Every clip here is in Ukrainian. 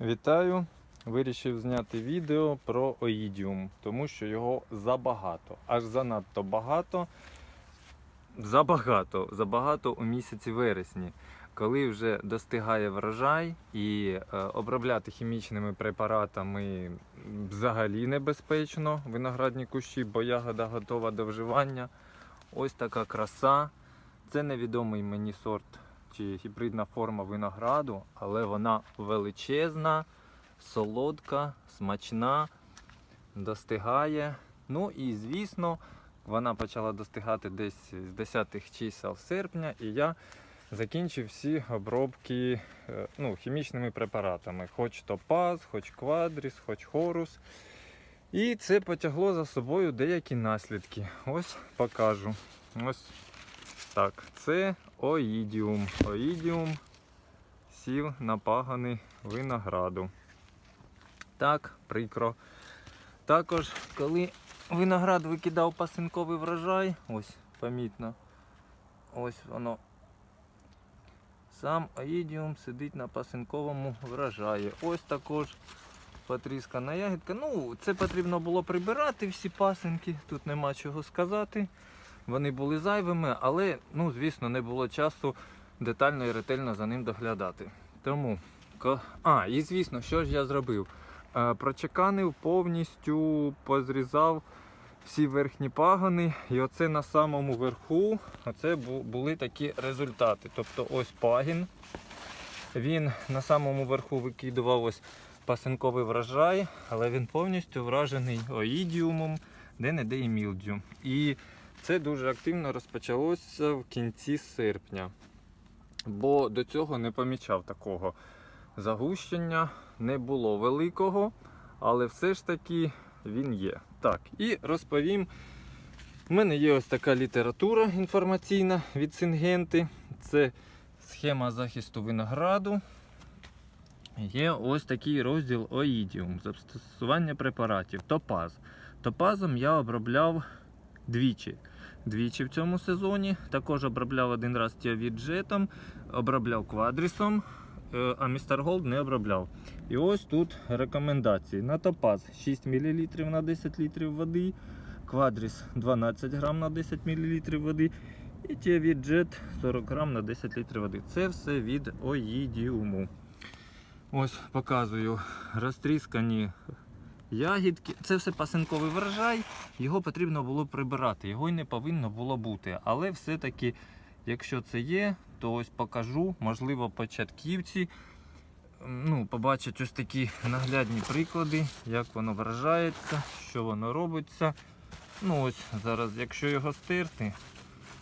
Вітаю! Вирішив зняти відео про оїдіум, тому що його забагато. Аж занадто багато. Забагато, забагато у місяці вересні, коли вже достигає врожай і е, обробляти хімічними препаратами взагалі небезпечно виноградні кущі, бо ягода готова до вживання. Ось така краса. Це невідомий мені сорт чи гібридна форма винограду, але вона величезна, солодка, смачна, достигає. Ну і звісно, вона почала достигати десь з 10-х чисел серпня, і я закінчив всі обробки е, ну, хімічними препаратами, хоч топаз, хоч квадріс, хоч хорус. І це потягло за собою деякі наслідки. Ось покажу. Ось так, це оїдіум. Оїдіум сів на пагани винограду. Так, прикро. Також, коли виноград викидав пасинковий врожай, ось помітно, ось воно. Сам оїдіум сидить на пасинковому врожаї. Ось також потріскана ягідка. Ну, це потрібно було прибирати всі пасинки, тут нема чого сказати. Вони були зайвими, але, ну, звісно, не було часу детально і ретельно за ним доглядати. Тому, а, і звісно, що ж я зробив? Е, Прочеканив повністю, позрізав всі верхні пагони, і оце на самому верху оце були такі результати. Тобто ось пагін. Він на самому верху викидував ось пасинковий врожай, але він повністю вражений оїдіумом, де-не-де і мілдю. І це дуже активно розпочалося в кінці серпня, бо до цього не помічав такого загущення, не було великого, але все ж таки він є. Так, і розповім. У мене є ось така література інформаційна від Сингенти. Це схема захисту винограду. Є ось такий розділ оїдіум, застосування препаратів, топаз. Топазом я обробляв двічі. Двічі в цьому сезоні. Також обробляв один раз тіавіджетом, обробляв квадрісом, е, а містер Голд не обробляв. І ось тут рекомендації. На топаз 6 мл на 10 літрів води, квадріс 12 грам на 10 мл води. І тіавіджет 40 грам на 10 літрів води. Це все від оїдіуму. Ось показую розтріскані ягідки. Це все пасинковий врожай, його потрібно було прибирати, його й не повинно було бути. Але все-таки, якщо це є, то ось покажу, можливо, початківці ну, побачать ось такі наглядні приклади, як воно вражається, що воно робиться. Ну ось зараз, якщо його стерти,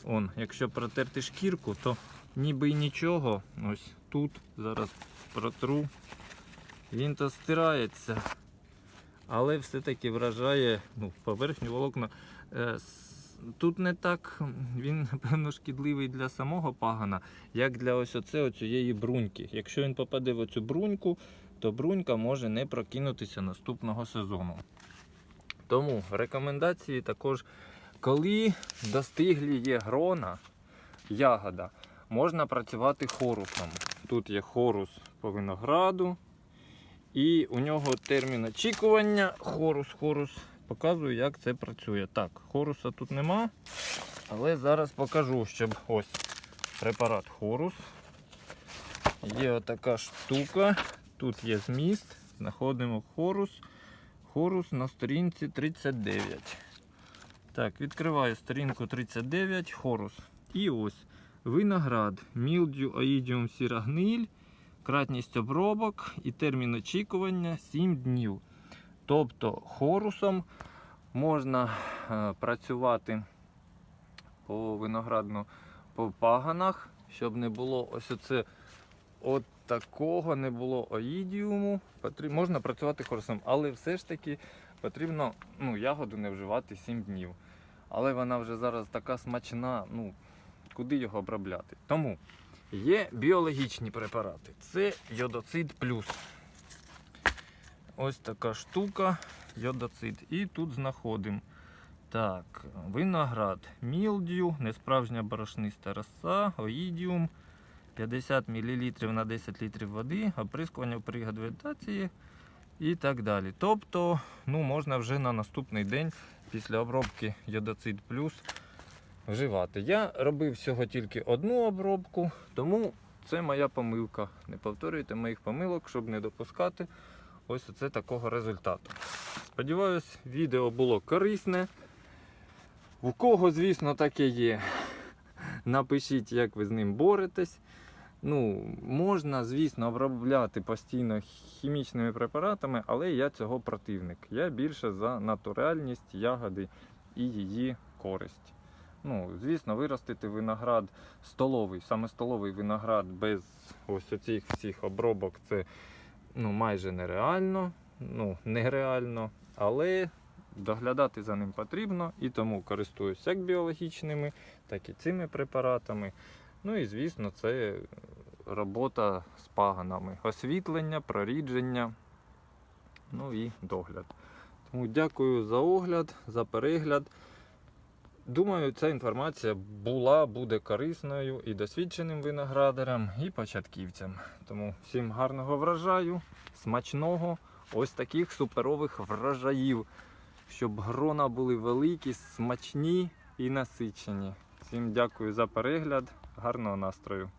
он, якщо протерти шкірку, то ніби й нічого. Ось тут зараз протру. Він то стирається але все-таки вражає ну, поверхню волокна. Е, Тут не так, він, напевно, шкідливий для самого пагана, як для ось оце, оцієї бруньки. Якщо він попаде в оцю бруньку, то брунька може не прокинутися наступного сезону. Тому рекомендації також, коли достиглі є грона, ягода, можна працювати хорусом. Тут є хорус по винограду, і у нього термін очікування хорус, хорус. Показую, як це працює. Так, хоруса тут нема, але зараз покажу, щоб ось препарат хорус. Є отака штука. Тут є зміст. Знаходимо хорус. Хорус на сторінці 39. Так, відкриваю сторінку 39, хорус. І ось виноград, мілдю, оїдіум, сіра кратність обробок і термін очікування 7 днів. Тобто хорусом можна е, працювати по виноградно по паганах, щоб не було ось оце от такого не було оїдіуму. Можна працювати хорусом, але все ж таки потрібно ну, ягоду не вживати 7 днів. Але вона вже зараз така смачна, ну куди його обробляти. Тому Є біологічні препарати. Це йодоцид плюс. Ось така штука, йодоцид. І тут знаходимо. Так, виноград, мілдю, несправжня борошниста роса, оїдіум, 50 мл на 10 літрів води, оприскування при вегетації і так далі. Тобто, ну, можна вже на наступний день після обробки Йодоцид Плюс вживати. Я робив всього тільки одну обробку, тому це моя помилка. Не повторюйте моїх помилок, щоб не допускати ось оце такого результату. Сподіваюсь, відео було корисне. У кого, звісно, таке є. Напишіть, як ви з ним боретесь. Ну, можна, звісно, обробляти постійно хімічними препаратами, але я цього противник. Я більше за натуральність ягоди і її користь. Ну, звісно, виростити виноград столовий, саме столовий виноград без ось оцих всіх обробок це ну, майже нереально. Ну, нереально, але доглядати за ним потрібно і тому користуюсь як біологічними, так і цими препаратами. Ну і звісно, це робота з паганами. Освітлення, прорідження, ну і догляд. Тому дякую за огляд, за перегляд. Думаю, ця інформація була, буде корисною і досвідченим виноградарям, і початківцям. Тому всім гарного врожаю, смачного, ось таких суперових врожаїв, щоб грона були великі, смачні і насичені. Всім дякую за перегляд, гарного настрою.